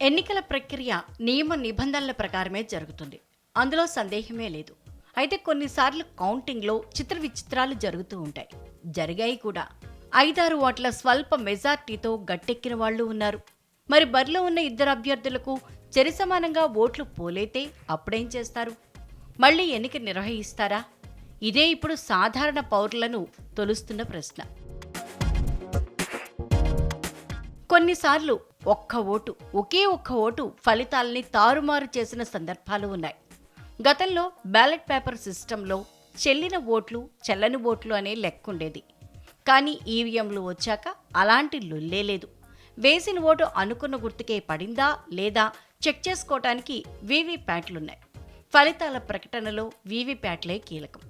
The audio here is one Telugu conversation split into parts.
ఎన్నికల ప్రక్రియ నియమ నిబంధనల ప్రకారమే జరుగుతుంది. అందులో సందేహమే లేదు. అయితే కొన్నిసార్లు కౌంటింగ్లో చిత్ర విచిత్రాలు జరుగుతూ ఉంటాయి. జరిగాయి కూడా. ఐదారు ఓట్ల స్వల్ప మెజార్టీతో గట్టెక్కిన వాళ్ళు ఉన్నారు. మరి బరిలో ఉన్న ఇద్దరు అభ్యర్థులకు సమానంగా ఓట్లు పోలైతే అప్పుడేం చేస్తారు? మళ్ళీ ఎన్నిక నిర్వహిస్తారా? ఇదే ఇప్పుడు సాధారణ పౌరులను తొలుస్తున్న ప్రశ్న. కొన్నిసార్లు ఒక్క ఓటు ఒకే ఒక్క ఓటు ఫలితాల్ని తారుమారు చేసిన సందర్భాలు ఉన్నాయి. గతంలో బ్యాలెట్ పేపర్ సిస్టంలో చెల్లిన ఓట్లు చెల్లని ఓట్లు అనే లెక్కుండేది కానీ ఈవీఎంలు వచ్చాక అలాంటి లొల్లే లేదు. వేసిన ఓటు అనుకున్న గుర్తుకే పడిందా లేదా చెక్ చేసుకోవటానికి వీవీప్యాట్లున్నాయి ఫలితాల ప్రకటనలో వీవీప్యాట్లే కీలకం.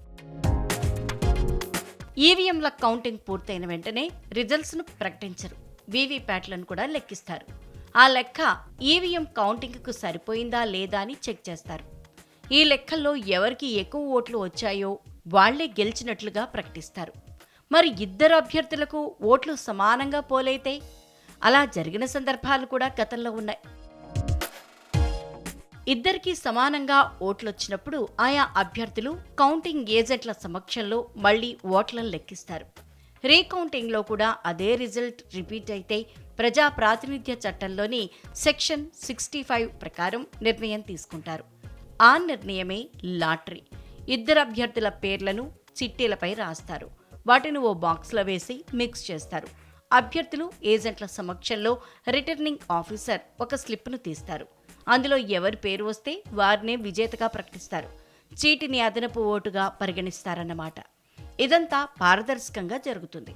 ఈవీఎంల కౌంటింగ్ పూర్తయిన వెంటనే రిజల్ట్స్ను ప్రకటించరు. వీవీప్యాట్లను కూడా లెక్కిస్తారు. ఆ లెక్క ఈవీఎం కౌంటింగ్కు సరిపోయిందా లేదా అని చెక్ చేస్తారు. ఈ లెక్కల్లో ఎవరికి ఎక్కువ ఓట్లు వచ్చాయో వాళ్ళే గెలిచినట్లుగా ప్రకటిస్తారు. మరి ఇద్దరు అభ్యర్థులకు ఓట్లు సమానంగా పోలైతే అలా జరిగిన సందర్భాలు కూడా గతంలో ఉన్నాయి. ఇద్దరికీ సమానంగా ఓట్లొచ్చినప్పుడు ఆయా అభ్యర్థులు కౌంటింగ్ ఏజెంట్ల సమక్షంలో మళ్ళీ ఓట్లను లెక్కిస్తారు. రీకౌంటింగ్లో కూడా అదే రిజల్ట్ రిపీట్ అయితే ప్రజా ప్రాతినిధ్య చట్టంలోని సెక్షన్ సిక్స్టీ ఫైవ్ ప్రకారం నిర్ణయం తీసుకుంటారు. ఆ నిర్ణయమే లాటరీ. ఇద్దరు అభ్యర్థుల పేర్లను చిట్టీలపై రాస్తారు. వాటిని ఓ బాక్స్లో వేసి మిక్స్ చేస్తారు. అభ్యర్థులు ఏజెంట్ల సమక్షంలో రిటర్నింగ్ ఆఫీసర్ ఒక స్లిప్ను తీస్తారు. అందులో ఎవరి పేరు వస్తే వారినే విజేతగా ప్రకటిస్తారు. చీటిని అదనపు ఓటుగా పరిగణిస్తారన్నమాట. ఇదంతా పారదర్శకంగా జరుగుతుంది.